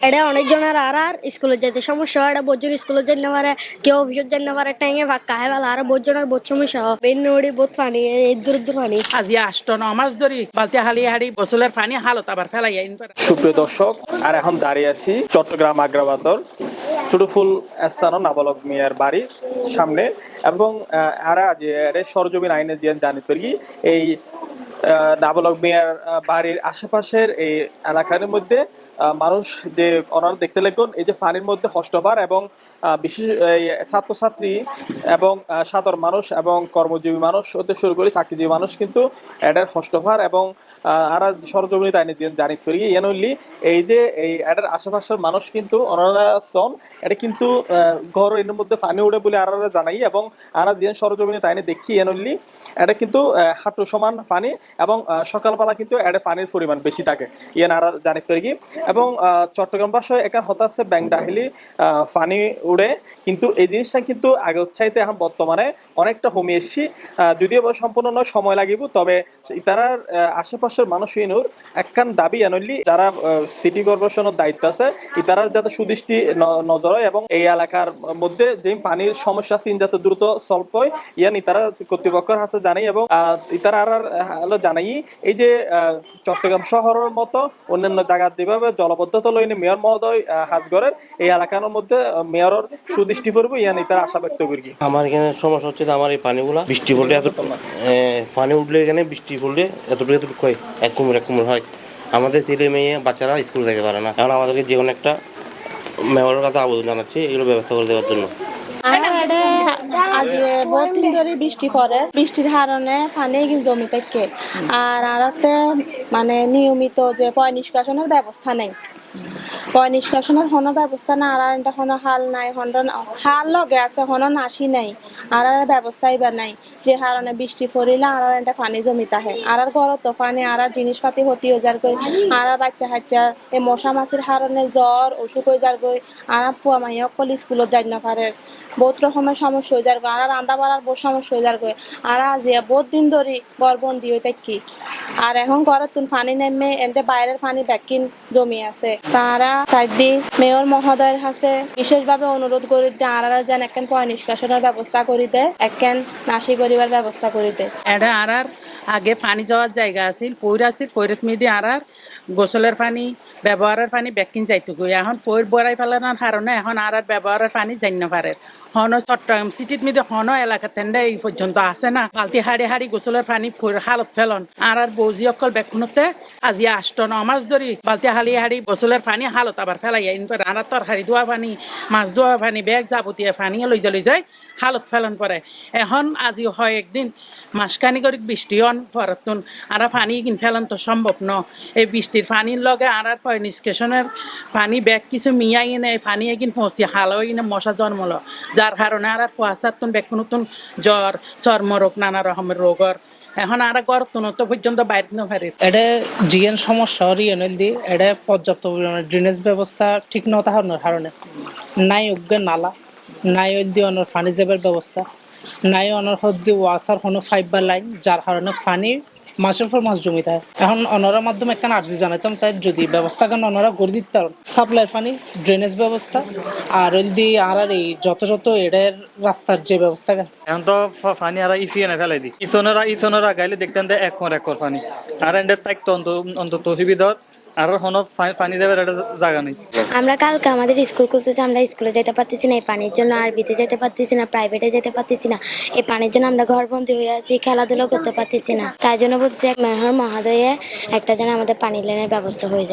এটা অনেকজনের আর আর স্কুলে যেতে সমস্যা হয় এটা বোঝজন স্কুলে যেতে পারে কেউ অফিসে যেতে পারে ট্যাঙে ফাঁকা হয় বেলা আর বোঝজনের বোধ সমস্যা হয়। বেন নড়ি বোধ পানি এই দূর দূর পানি। আজি আষ্ট ন মাস ধরি বালতি হালি হাড়ি গোসলের পানি হালত আবার ফেলাই সুপ্রিয় দর্শক আর এখন দাঁড়িয়ে আছি চট্টগ্রাম আগ্রাবাদর ছোটফুল স্থান নাবালক মিয়ার বাড়ির সামনে। এবং আহ, আরা যে এর সরজমিন আইনে যে জানি পারি এই আহ, নাবালক মিয়ার বাড়ির আশেপাশের এই এলাকার মধ্যে মানুষ যে ওনারা দেখতে লাগবেন এই যে পানির মধ্যে হস্তবার এবং বিশেষ ছাত্রছাত্রী এবং সাধারণ মানুষ এবং কর্মজীবী মানুষ হতে শুরু করে চাকরিজীবী মানুষ কিন্তু এটার হস্তভার এবং আর সরজমিনী তাই জানি করি এন হইলি, এই যে, এই এটার আশেপাশের মানুষ কিন্তু ওনারা সন, এটা কিন্তু ঘর এর মধ্যে পানি উঠে বলে আর জানাই এবং আরা যে সরজমিনী তাই দেখি এন হইলি, এটা কিন্তু হাঁটু সমান পানি এবং সকালবেলা কিন্তু এটা পানির পরিমাণ বেশি থাকে, ইয়েন আর জানি কি এবং চট্টগ্রাম ভাষায় এখানে হতাশে ব্যাংক ডাহিলি পানি উড়ে। কিন্তু এই জিনিসটা কিন্তু আগে চাইতে এখন বর্তমানে অনেকটা কমে এসছি। যদিও সম্পূর্ণ নয়, সময় লাগিব, তবে তারার আশেপাশের মানুষ ইনুর একখান দাবি আনলি, যারা সিটি কর্পোরেশনের দায়িত্ব আছে, ইতারার যাতে সুদৃষ্টি নজর হয় এবং এই এলাকার মধ্যে যে পানির সমস্যা আছে যাতে দ্রুত সলভ হয়, ইয়ান ইতারা কর্তৃপক্ষের হাতে জানাই এবং ইতারা আর জানাই। এই যে চট্টগ্রাম শহরের মতো অন্যান্য জায়গা যেভাবে জলবদ্ধতা লইনে মেয়র মহোদয় হাজগড়ের এই এলাকার মধ্যে মেয়রের সুদৃষ্টি পড়বে ইয়া ইতারা আশা ব্যক্ত করি আমার এখানে সমস্যা হচ্ছে আমার এই পানিগুলা বৃষ্টি পড়লে এত পানি উঠলে এখানে বৃষ্টি পড়লে এতটুকু এতটুকু হয় এক কুমুর এক কুমুর হয়। আমাদের ছেলে মেয়ে বাচ্চারা স্কুল যেতে পারে না। কারণ আমাদেরকে যে কোনো একটা মেয়রের কাছে আবেদন জানাচ্ছি এগুলো ব্যবস্থা করে দেওয়ার জন্য। আজ বহুত দিন ধরে বৃষ্টি পড়ে। বৃষ্টির কারণে পানি জমি থাকে আর আরাতে মানে নিয়মিত যে পয় নিষ্কাশনের ব্যবস্থা নেই। পয় নিষ্কাশনের কোনো ব্যবস্থা না আর এটা কোনো হাল নাই হন্ড হাল লগে আছে কোনো নাশি নাই আর আর ব্যবস্থা এবার নাই। যে কারণে বৃষ্টি পড়িলে আর আর এটা পানি জমিতে আহে। আর আর ঘরত তো পানি আর আর জিনিসপাতি হতি যার কই আর আর বাচ্চা কাচ্চা এই মশা মাছির কারণে জ্বর অসুখ হয়ে যার কই আর আর পুয়া মাই অকল স্কুলত যাই না পারে বহুত রকমের সমস্যা হয়ে যার কই আর আর রান্না বাড়ার বহুত সমস্যা হয়ে যার কই আর আজ বহুত দিন ধরে গর্বন্দি হয়ে থাকি। আর এখন ঘরের তুন পানি নেমে এমনি বাইরের পানি ব্যাকিন জমি আছে। তারা সাইডি মেয়র মহোদয়ের কাছে বিশেষভাবে অনুরোধ করি আর যেন একখান পয় নিষ্কাশনের ব্যবস্থা করি দে একখান নাশি করিবার ব্যবস্থা করি দে। এটা আর আগে পানি যাওয়ার জায়গা আছিল, পৈর আছিল, পৈরত মেদি আর গোসলের পানি, ব্যবহারের পানি বেকিন যাইতো এখন পৈর বড়াই ফেলানোর কারণে এখন আর আর ব্যবহারের পানি না পারে। হন চট্টগ্রাম সিটির মধ্যে হন এলাকা তেন্ডে এই পর্যন্ত আছে না। বালতি হাড়ি হাড়ি গোসলের পানি হালত ফেলন। আর আর বৌজি অকল বেকুনতে আজি আষ্ট ন মাছ ধরি বালতি হালি হাড়ি গোসলের পানি হালত আবার ফেলাই আইন পারে আর তরকারি ধোয়া পানি, মাছ ধোয়া পানি, বেগ যাবতীয় পানি লই যাই লই যায় হালত ফেলন পরে এখন আজি হয় একদিন মাসখানি করে বৃষ্টি অন পরতুন আর পানি কিন ফেলন তো সম্ভব ন। এই বৃষ্টির পানির লগে আর পয় নিষ্কেশনের পানি ব্যাগ কিছু মিয়াই এনে পানি এগিন পৌঁছি হাল হয়ে কিনে মশা জন্মলো যার কারণে আর আর কুয়াশাতুন ব্যাগ নতুন জ্বর চর্মরোগ নানা রকমের রোগর এখন আর গরতুন তো পর্যন্ত বাইরে না পারে এটা জিএন সমস্যা রিয়েনেল দি এটা পর্যাপ্ত পরিমাণে ড্রেনেজ ব্যবস্থা ঠিক না তাহার কারণে। নাই উগ্র নালা, নাই ওই দি অনর পানি যাবার ব্যবস্থা, নাই অনর হদ্দি ওয়াসার কোনো ফাইবার লাইন যার কারণে পানি মাসের পর মাস জমি থাকে এখন অনারার মাধ্যমে একটা আর্জি জানাইতাম, সাহেব, যদি ব্যবস্থা কেন অনারা করে দিতে সাপ্লাই পানি ড্রেনেজ ব্যবস্থা, আর দিয়ে আর আর এই যত যত এডের রাস্তার যে ব্যবস্থা কেন এখন তো পানি আর ইসিয়ে না ফেলাই দিই। ইসনেরা ইসনেরা গাইলে দেখতেন এক একর এক কর পানি। আর এন্ডের থাকতো তো অন্তত সুবিধা আর হন পানি দেবার একটা জায়গা নেই। আমরা কালকে আমাদের স্কুল খুলতেছে, আমরা স্কুলে যেতে পারতেছি না, এই পানির জন্য আরবিতে যেতে পারতেছি না, প্রাইভেটে যেতে পারতেছি না। এই পানির জন্য আমরা ঘরবন্দি হয়ে আছি খেলাধুলো করতে পারতেছি না। তাই জন্য বলছি এক মেহর মহাদয়ে একটা যেন আমাদের পানি লাইনের ব্যবস্থা হয়ে যায়।